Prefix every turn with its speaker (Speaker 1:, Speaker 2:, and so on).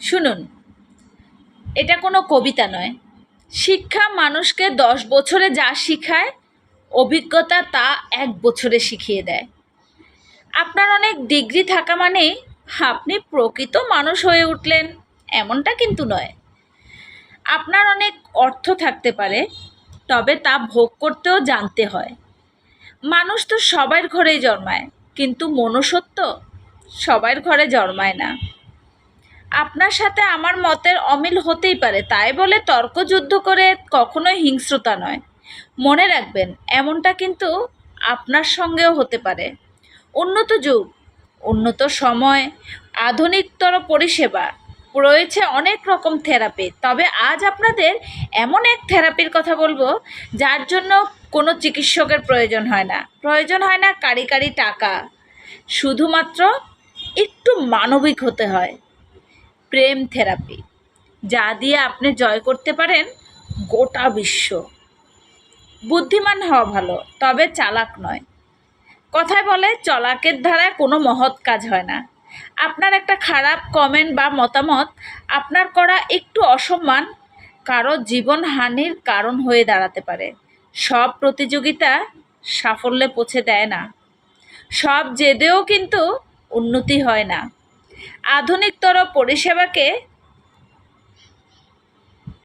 Speaker 1: শুনুন, এটা কোনো কবিতা নয়। শিক্ষা মানুষকে দশ বছরে যা শিখায়, অভিজ্ঞতা তা এক বছরে শিখিয়ে দেয়। আপনার অনেক ডিগ্রি থাকা মানেই আপনি প্রকৃত মানুষ হয়ে উঠলেন, এমনটা কিন্তু নয়। আপনার অনেক অর্থ থাকতে পারে, তবে তা ভোগ করতেও জানতে হয়। মানুষ তো সবার ঘরেই জন্মায়, কিন্তু মনুষ্যত্ব সবার ঘরে জন্মায় না। আপনার সাথে আমার মতের অমিল হতেই পারে, তাই বলে তর্কযুদ্ধ করে কখনোই হিংস্রতা নয়। মনে রাখবেন, এমনটা কিন্তু আপনার সঙ্গেও হতে পারে। উন্নত যুগ, উন্নত সময়, আধুনিকতর পরিষেবা, রয়েছে অনেক রকম থেরাপি। তবে আজ আপনাদের এমন এক থেরাপির কথা বলব, যার জন্য কোনো চিকিৎসকের প্রয়োজন হয় না। প্রয়োজন হয় না কারি কারি টাকা, শুধুমাত্র একটু মানবিক হতে হয়। প্রেম থেরাপি, যা দিয়ে আপনি জয় করতে পারেন গোটা বিশ্ব। বুদ্ধিমান হওয়া ভালো, তবে চালাক নয়। কথায় বলে, চলাকের দ্বারা কোনো মহৎ কাজ হয় না। আপনার একটা খারাপ কমেন্ট বা মতামত আপনার করা একটু অসম্মান, কারও জীবনহানির কারণ হয়ে দাঁড়াতে পারে। সব প্রতিযোগিতা সাফল্যে পৌঁছে দেয় না। সব জেদেও কিন্তু উন্নতি হয় না। আধুনিকতর পরিষেবাকে